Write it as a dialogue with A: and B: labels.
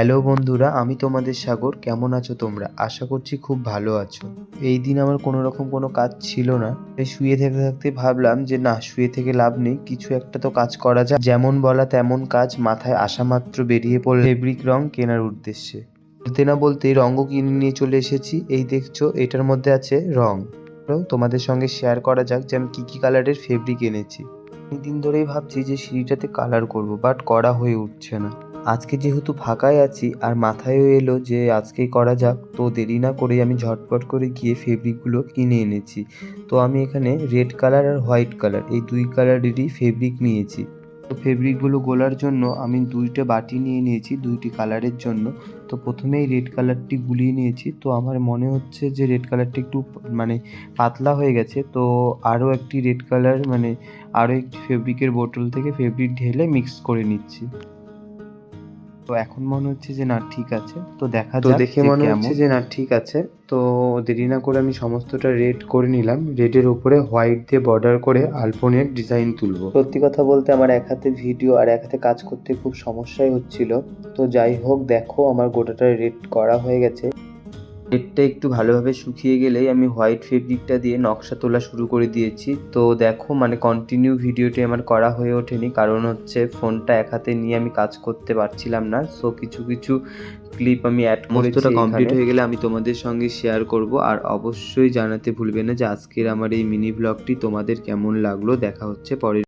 A: Hello বন্ধুরা, আমি তোমাদের সাগর। কেমন আছো তোমরা? আশা করছি খুব ভালো আছো। এই দিন আমার কোনো রকম কোনো কাজ ছিল না। তাই শুয়ে থেকে থাকতে ভাবলাম যে, না, শুয়ে থেকে লাভ নেই। কিছু একটা তো কাজ করা যায় যেমন বলা তেমন কাজ মাথায় আসা মাত্র বেরিয়ে পড়ল ফেব্রিক রং কেনার উদ্দেশ্যে। বলতে না বলতে রঙও কিনে নিয়ে চলে এসেছি। এই দেখছ, এটার মধ্যে আছে রং। তোমাদের সঙ্গে শেয়ার করা যাক যে আমি কী কী কালারের ফেব্রিক এনেছি। অনেকদিন ধরেই ভাবছি যে, সিঁড়িটাতে কালার করব বাট করা হয়ে উঠছে না। আজকে যেহেতু ফাঁকাই আছি আর মাথায়ও এলো যে আজকেই করা যাক, তো দেরি না করে আমি ঝটপট করে গিয়ে ফেব্রিকগুলো কিনে এনেছি। তো আমি এখানে রেড কালার আর হোয়াইট কালার, এই দুই কালারেরই ফেব্রিক নিয়েছি। তো ফেব্রিকগুলো গোলার জন্য আমি দুইটা বাটি নিয়ে নিয়েছি, দুইটি কালারের জন্য। তো প্রথমেই রেড কালারটি গুলিয়ে নিয়েছি। তো আমার মনে হচ্ছে যে রেড কালারটি একটু মানে পাতলা হয়ে গেছে। তো আরও একটি রেড কালার মানে আরও একটি ফেব্রিকের বোতল থেকে ফেব্রিক ঢেলে মিক্স করে নিচ্ছি। তো এখন মনে হচ্ছে যে না ঠিক আছে। তো দেখা
B: তো
A: যাক
B: দেখে মনে হচ্ছে যে না ঠিক আছে। তো দেরি না করে আমি সমস্তটা রেড করে নিলাম। রেডের উপরে হোয়াইট দিয়ে বর্ডার করে আলপনের ডিজাইন তুলবো।
A: সত্যি কথা বলতে আমার এক হাতে ভিডিও আর এক হাতে কাজ করতে খুব সমস্যাই হচ্ছিল। তো যাই হোক দেখো আমার গোটাটা রেড করা হয়ে গেছে। রেডটা একটু ভালোভাবে শুকিয়ে গেলেই আমি হোয়াইট ফেব্রিকটা দিয়ে নকশা তোলা শুরু করে দিয়েছি। তো দেখো মানে কন্টিনিউ ভিডিওটি আমার করা হয়ে ওঠেনি কারণ হচ্ছে ফোনটা এক হাতে নিয়ে আমি কাজ করতে পারছিলাম না। সো কিছু কিছু ক্লিপ আমি অ্যাড করেছি কমপ্লিট হয়ে গেলে আমি তোমাদের সঙ্গে শেয়ার করব। আর অবশ্যই জানাতে ভুলবে না যে আজকের আমার এই মিনি ব্লগটি তোমাদের কেমন লাগল। দেখা হচ্ছে পরের